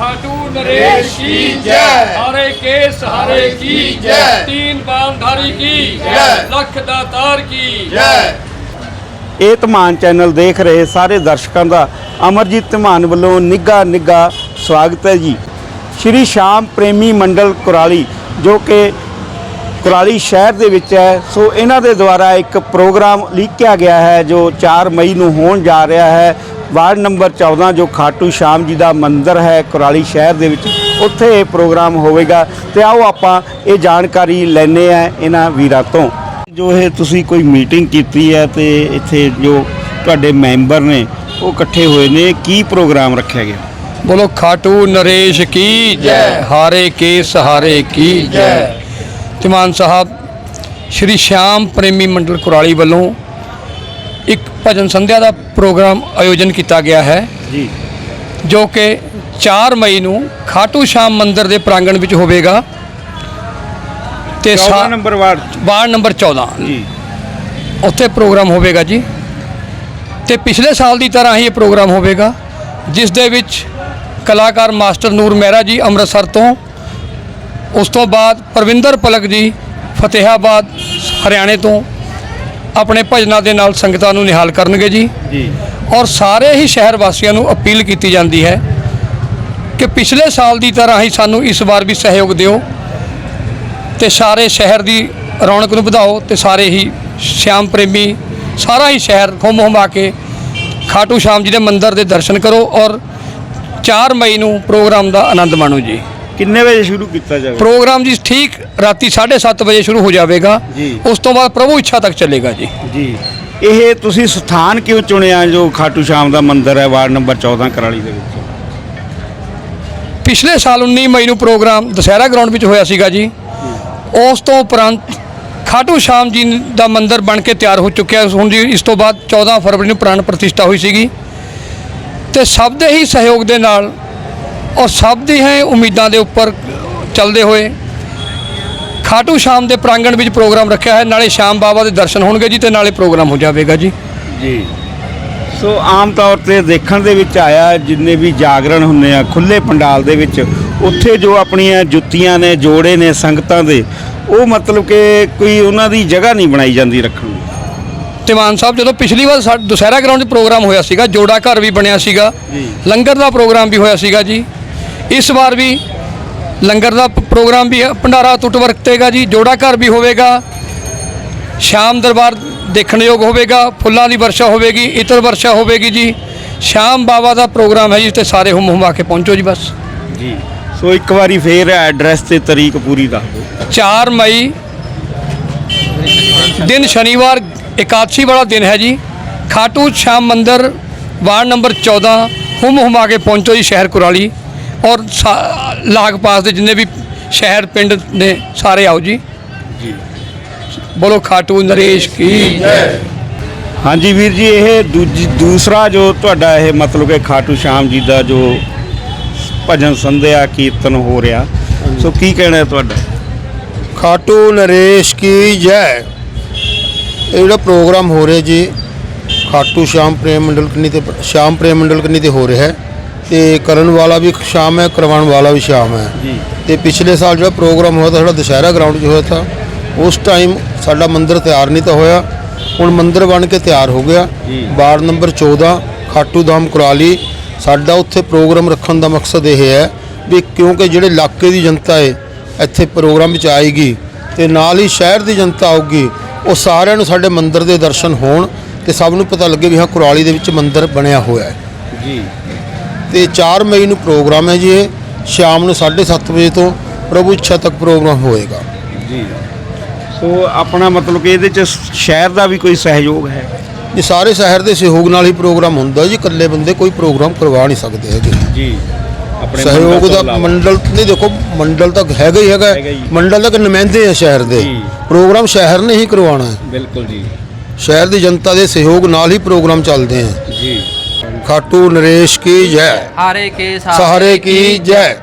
खाटू नरेश की जय। हरे केस हरे की जय। तीन बामधारी की जय। लख दातार की ਜੈ ਇਹ ਧਮਾਨ ਚੈਨਲ ਦੇਖ ਰਹੇ ਸਾਰੇ ਦਰਸ਼ਕਾਂ ਦਾ ਅਮਰਜੀਤ ਧਮਾਨ ਵੱਲੋਂ ਨਿੱਘਾ ਨਿੱਘਾ ਸਵਾਗਤ ਹੈ ਜੀ ਸ਼੍ਰੀ ਸ਼ਾਮ ਪ੍ਰੇਮੀ ਮੰਡਲ ਕੁਰਾਲੀ ਜੋ ਕਿ ਕੁਰਾਲੀ ਸ਼ਹਿਰ ਦੇ ਵਿੱਚ ਹੈ ਸੋ ਇਹਨਾਂ ਦੇ ਦੁਆਰਾ ਇੱਕ ਪ੍ਰੋਗਰਾਮ ਲੀਕਿਆ ਗਿਆ ਹੈ ਜੋ 4 ਮਈ ਨੂੰ ਹੋਣ ਜਾ ਰਿਹਾ ਹੈ ਵਾਰਡ ਨੰਬਰ 14 ਜੋ ਖਾਟੂ ਸ਼ਾਮ ਜੀ ਦਾ ਮੰਦਿਰ ਹੈ, ਕੁਰਾਲੀ ਸ਼ਹਿਰ ਦੇ ਵਿੱਚ, ਉੱਥੇ ਇਹ ਪ੍ਰੋਗਰਾਮ ਹੋਵੇਗਾ। ਤੇ ਆਓ ਆਪਾਂ ਇਹ ਜਾਣਕਾਰੀ ਲੈਣੇ ਆ ਇਹਨਾਂ ਵੀਰਾਂ ਤੋਂ। ਜੋ ਇਹ ਤੁਸੀਂ ਕੋਈ ਮੀਟਿੰਗ ਕੀਤੀ ਹੈ ਤੇ ਇੱਥੇ ਜੋ ਤੁਹਾਡੇ ਮੈਂਬਰ ਨੇ, ਉਹ ਇਕੱਠੇ ਹੋਏ ਨੇ, ਕੀ ਪ੍ਰੋਗਰਾਮ ਰੱਖਿਆ ਗਿਆ? ਬੋਲੋ, ਖਾਟੂ ਨਰੇਸ਼ ਕੀ ਜੈ, ਹਾਰੇ ਕੇ ਸਹਾਰੇ ਕੀ ਜੈ। ਤਿਮਾਨ ਸਾਹਿਬ, ਸ਼੍ਰੀ ਸ਼ਾਮ ਪ੍ਰੇਮੀ ਮੰਡਲ ਕੁਰਾਲੀ ਵੱਲੋਂ ਭਜਨ ਸੰਧਿਆ ਦਾ ਪ੍ਰੋਗਰਾਮ ਆਯੋਜਨ ਕੀਤਾ ਗਿਆ ਹੈ। ਜੀ। ਜੋ ਕਿ 4 ਮਈ ਨੂੰ ਖਾਟੂ ਸ਼ਾਮ ਮੰਦਿਰ ਦੇ ਪ੍ਰਾਂਗਣ ਵਿੱਚ ਹੋਵੇਗਾ। ਤੇ 14 ਸਾ- ਨੰਬਰ ਵਾਰਡ ਵਾਰਡ ਨੰਬਰ 14 ਜੀ। ਉੱਥੇ ਪ੍ਰੋਗਰਾਮ ਹੋਵੇਗਾ ਜੀ। ਤੇ ਪਿਛਲੇ ਸਾਲ ਦੀ ਤਰ੍ਹਾਂ ਹੀ ਇਹ ਪ੍ਰੋਗਰਾਮ ਹੋਵੇਗਾ ਜਿਸ ਦੇ ਵਿੱਚ ਕਲਾਕਾਰ ਮਾਸਟਰ ਨੂਰ ਮਹਿਰਾ ਜੀ ਅੰਮ੍ਰਿਤਸਰ ਤੋਂ ਉਸ ਤੋਂ ਬਾਅਦ ਪ੍ਰਵਿੰਦਰ ਪਲਕ ਜੀ ਫਤਿਹਾਬਾਦ ਹਰਿਆਣੇ ਤੋਂ ਆਪਣੇ ਭਜਨਾਂ ਦੇ ਨਾਲ ਸੰਗਤਾਂ ਨੂੰ ਨਿਹਾਲ ਕਰਨਗੇ ਜੀ। ਜੀ। ਔਰ ਸਾਰੇ ਹੀ ਸ਼ਹਿਰ ਵਾਸੀਆਂ ਨੂੰ ਅਪੀਲ ਕੀਤੀ ਜਾਂਦੀ ਹੈ ਕਿ ਪਿਛਲੇ ਸਾਲ ਦੀ ਤਰ੍ਹਾਂ ਹੀ ਸਾਨੂੰ ਇਸ ਵਾਰ ਵੀ ਸਹਿਯੋਗ ਦਿਓ ਤੇ ਸਾਰੇ ਸ਼ਹਿਰ ਦੀ ਰੌਣਕ ਨੂੰ ਵਧਾਓ ਤੇ ਸਾਰੇ ਹੀ ਸ਼ਾਮ ਪ੍ਰੇਮੀ ਸਾਰਾ ਹੀ ਸ਼ਹਿਰ ਹੁੰਮ ਹੁਮਾ ਕੇ ਖਾਟੂ ਸ਼ਾਮ ਜੀ ਦੇ ਮੰਦਿਰ ਦੇ ਦਰਸ਼ਨ ਕਰੋ ਔਰ 4 ਮਈ ਨੂੰ ਪ੍ਰੋਗਰਾਮ ਦਾ ਆਨੰਦ ਮਾਣੋ ਜੀ। ਕਿੰਨੇ ਵਜੇ ਸ਼ੁਰੂ ਕੀਤਾ ਜਾਵੇ ਪ੍ਰੋਗਰਾਮ ਜੀ ਠੀਕ ਰਾਤੀ 7:30 ਵਜੇ ਸ਼ੁਰੂ ਹੋ ਜਾਵੇਗਾ। ਜੀ। ਉਸ ਤੋਂ ਬਾਅਦ ਪ੍ਰਭੂ ਇੱਛਾ ਤੱਕ ਚੱਲੇਗਾ ਜੀ। ਜੀ। ਇਹ ਤੁਸੀਂ ਸਥਾਨ ਕਿਉਂ ਚੁਣਿਆ ਜੋ ਖਾਟੂ ਸ਼ਾਮ ਦਾ ਮੰਦਿਰ ਹੈ ਵਾਰਡ ਨੰਬਰ 14 ਕਰਾਲੀ ਦੇ ਵਿੱਚ? ਪਿਛਲੇ ਸਾਲ 19 ਮਈ ਨੂੰ ਪ੍ਰੋਗਰਾਮ ਦੁਸਹਿਰਾ ਗਰਾਊਂਡ ਵਿੱਚ ਹੋਇਆ ਸੀਗਾ ਜੀ। ਉਸ ਤੋਂ ਉਪਰੰਤ ਖਾਟੂ ਸ਼ਾਮ ਜੀ ਦਾ ਮੰਦਿਰ ਬਣ ਕੇ ਤਿਆਰ ਹੋ ਚੁੱਕਿਆ। ਹੁਣ ਜੀ ਇਸ ਤੋਂ ਬਾਅਦ 14 ਫਰਵਰੀ ਨੂੰ ਪ੍ਰਾਣ ਪ੍ਰਤਿਸ਼ਠਾ ਹੋਈ ਸੀਗੀ। ਤੇ ਸਭ ਦੇ ਹੀ ਸਹਿਯੋਗ ਦੇ ਨਾਲ ਔਰ ਸਭ ਦੀ ਹੈ ਉਮੀਦਾਂ ਦੇ ਉੱਪਰ ਚੱਲਦੇ ਹੋਏ। ਖਾਟੂ ਸ਼ਾਮ ਦੇ ਪ੍ਰਾਂਗਣ ਵਿੱਚ ਪ੍ਰੋਗਰਾਮ ਰੱਖਿਆ ਹੈ। ਨਾਲੇ ਸ਼ਾਮ ਬਾਬਾ ਦੇ ਦਰਸ਼ਨ ਹੋਣਗੇ ਜੀ ਤੇ ਨਾਲੇ ਪ੍ਰੋਗਰਾਮ ਹੋ ਜਾਵੇਗਾ ਜੀ। ਜੀ। ਸੋ ਆਮ ਤੌਰ ਤੇ ਦੇਖਣ ਦੇ ਵਿੱਚ ਆਇਆ ਜਿੰਨੇ ਵੀ ਜਾਗਰਣ ਹੁੰਦੇ ਆ ਖੁੱਲੇ ਪੰਡਾਲ ਦੇ ਵਿੱਚ ਉੱਥੇ ਜੋ ਆਪਣੀਆਂ ਜੁੱਤੀਆਂ ਨੇ ਜੋੜੇ ਨੇ ਸੰਗਤਾਂ ਦੇ ਉਹ ਮਤਲਬ ਕਿ ਕੋਈ ਉਹਨਾਂ ਦੀ ਜਗ੍ਹਾ ਨਹੀਂ ਬਣਾਈ ਜਾਂਦੀ ਰੱਖਣ ਨੂੰ ਤਿਮਾਨ ਸਾਹਿਬ ਜਦੋਂ ਪਿਛਲੀ ਵਾਰ ਦੁਸਹਿਰਾ ਗਰਾਊਂਡ 'ਚ ਪ੍ਰੋਗਰਾਮ ਹੋਇਆ ਸੀਗਾ ਜੋੜਾ ਘਰ ਵੀ ਬਣਿਆ ਸੀਗਾ। ਲੰਗਰ ਦਾ ਪ੍ਰੋਗਰਾਮ ਵੀ ਹੋਇਆ ਸੀਗਾ ਜੀ ਇਸ ਵਾਰ ਵੀ ਲੰਗਰ ਦਾ ਪ੍ਰੋਗਰਾਮ ਵੀ ਹੈ। ਭੰਡਾਰਾ ਟੁੱਟ ਵਰਤੇਗਾ ਜੀ ਜੋੜਾ ਘਰ ਵੀ ਹੋਵੇਗਾ। ਸ਼ਾਮ ਦਰਬਾਰ ਦੇਖਣ ਯੋਗ ਹੋਵੇਗਾ ਫੁੱਲਾਂ ਦੀ ਵਰਸ਼ਾ ਹੋਵੇਗੀ ਇਤਰ ਵਰਸ਼ਾ ਹੋਵੇਗੀ ਜੀ। ਸ਼ਾਮ ਬਾਬਾ ਦਾ ਪ੍ਰੋਗਰਾਮ ਹੈ ਜੀ ਤੇ ਸਾਰੇ ਹੁਮ ਹੁਮਾ ਕੇ ਪਹੁੰਚੋ ਜੀ ਬਸ। ਜੀ। ਸੋ ਇੱਕ ਵਾਰੀ ਫੇਰ ਐਡਰੈਸ ਤੇ ਤਰੀਕ ਪੂਰੀ ਦੱਸ ਦਿਓ। 4 ਮਈ ਦਿਨ ਸ਼ਨੀਵਾਰ ਇਕਾਦਸ਼ੀ ਵਾਲਾ ਦਿਨ ਹੈ ਜੀ। ਖਾਟੂ ਸ਼ਾਮ ਮੰਦਿਰ ਵਾਰਡ ਨੰਬਰ 14 ਹੁਮ ਹੁਮਾ ਕੇ ਪਹੁੰਚੋ ਜੀ ਸ਼ਹਿਰ ਕੁਰਾਲੀ। ਔਰ ਸਾ- ਲਾਗ ਪਾਸ ਦੇ ਜਿੰਨੇ ਵੀ ਸ਼ਹਿਰ ਪਿੰਡ ਨੇ ਸਾਰੇ ਆਓ ਜੀ। ਜੀ। ਬੋਲੋ ਖਾਟੂ ਨਰੇਸ਼ ਕੀ ਹਾਂਜੀ ਵੀਰ ਜੀ ਇਹ ਦੂਜੀ ਦੂਸਰਾ ਜੋ ਤੁਹਾਡਾ ਇਹ ਮਤਲਬ ਕਿ ਖਾਟੂ ਸ਼ਾਮ ਜੀ ਦਾ ਜੋ ਭਜਨ ਸੰਧਿਆ ਕੀਰਤਨ ਹੋ ਰਿਹਾ ਸੋ ਕੀ ਕਹਿਣਾ ਹੈ ਤੁਹਾਡਾ? ਖਾਟੂ ਨਰੇਸ਼ ਕੀ ਜੈ। ਇਹ ਜਿਹੜਾ ਪ੍ਰੋਗਰਾਮ ਹੋ ਰਿਹਾ ਜੀ ਖਾਟੂ ਸ਼ਾਮ ਪ੍ਰੇਮ ਮੰਡਲ ਕੰਨੀ ਤੇ ਸ਼ਾਮ ਪ੍ਰੇਮ ਮੰਡਲ ਕੰਨੀ ਤੇ ਹੋ ਰਿਹਾ ਹੈ। ਤੇ ਕਰਨ ਵਾਲਾ ਵੀ ਸ਼ਾਮ ਹੈ ਕਰਵਾਉਣ ਵਾਲਾ ਵੀ ਸ਼ਾਮ ਹੈ। ਜੀ। ਤੇ ਪਿਛਲੇ ਸਾਲ ਜਿਹੜਾ ਪ੍ਰੋਗਰਾਮ ਹੋਇਆ ਤਾਂ ਸਾਡਾ ਦੁਸ਼ਹਿਰਾ ਗਰਾਊਂਡ 'ਚ ਹੋਇਆ ਤਾਂ ਉਸ ਟਾਈਮ ਸਾਡਾ ਮੰਦਿਰ ਤਿਆਰ ਨਹੀਂ ਤਾਂ ਹੋਇਆ। ਹੁਣ ਮੰਦਿਰ ਬਣ ਕੇ ਤਿਆਰ ਹੋ ਗਿਆ। ਜੀ। Ward number 14 Khatu Dham Kurali. ਸਾਡਾ ਉੱਥੇ ਪ੍ਰੋਗਰਾਮ ਰੱਖਣ ਦਾ ਮਕਸਦ ਇਹ ਹੈ ਵੀ ਕਿਉਂਕਿ ਜਿਹੜੇ ਇਲਾਕੇ ਦੀ ਜਨਤਾ ਹੈ ਇੱਥੇ ਪ੍ਰੋਗਰਾਮ ਵਿੱਚ ਆਏਗੀ ਤੇ ਨਾਲ ਹੀ ਸ਼ਹਿਰ ਦੀ ਜਨਤਾ ਆਊਗੀ ਉਹ ਸਾਰਿਆਂ ਨੂੰ ਸਾਡੇ ਮੰਦਿਰ ਦੇ ਦਰਸ਼ਨ ਹੋਣ ਤੇ ਸਭ ਨੂੰ ਪਤਾ ਲੱਗੇ ਵੀ ਹਾਂ ਕੁਰਾਲੀ ਦੇ ਵਿੱਚ ਮੰਦਿਰ ਬਣਿਆ ਹੋਇਆ ਹੈ। ਜੀ। ਤੇ 4 ਮਈ ਨੂੰ ਪ੍ਰੋਗਰਾਮ ਹੈ ਜੀ ਇਹ ਸ਼ਾਮ ਨੂੰ 7:30 ਵਜੇ ਤੋਂ ਪ੍ਰਭੂ ਇੱਛਾ ਤੱਕ ਪ੍ਰੋਗਰਾਮ ਹੋਏਗਾ। ਜੀ। ਸੋ ਆਪਣਾ ਮਤਲਬ ਕਿ ਇਹਦੇ ਚ ਸ਼ਹਿਰ ਦਾ ਵੀ ਕੋਈ ਸਹਿਯੋਗ ਹੈ? ਇਹ ਸਾਰੇ ਸ਼ਹਿਰ ਦੇ ਸਹਿਯੋਗ ਨਾਲ ਹੀ ਪ੍ਰੋਗਰਾਮ ਹੁੰਦਾ ਜੀ ਇਕੱਲੇ ਬੰਦੇ ਕੋਈ ਪ੍ਰੋਗਰਾਮ ਕਰਵਾ ਨਹੀਂ ਸਕਦੇ ਹੈਗੇ। ਜੀ। ਆਪਣੇ ਸਹਿਯੋਗ ਦਾ। ਮੰਡਲ ਨਹੀਂ ਦੇਖੋ ਮੰਡਲ ਤਾਂ ਹੈਗਾ ਹੀ ਹੈਗਾ। ਮੰਡਲ ਤੱਕ ਨੁਮਾਇੰਦੇ ਆ ਸ਼ਹਿਰ ਦੇ। ਪ੍ਰੋਗਰਾਮ ਸ਼ਹਿਰ ਨੇ ਹੀ ਕਰਵਾਉਣਾ ਹੈ। ਬਿਲਕੁਲ ਜੀ। ਸ਼ਹਿਰ ਦੀ ਜਨਤਾ ਦੇ ਸਹਿਯੋਗ ਨਾਲ ਹੀ ਪ੍ਰੋਗਰਾਮ ਚੱਲਦੇ ਆ। ਜੀ। खाटू नरेश की जय हारे के सहारे की जय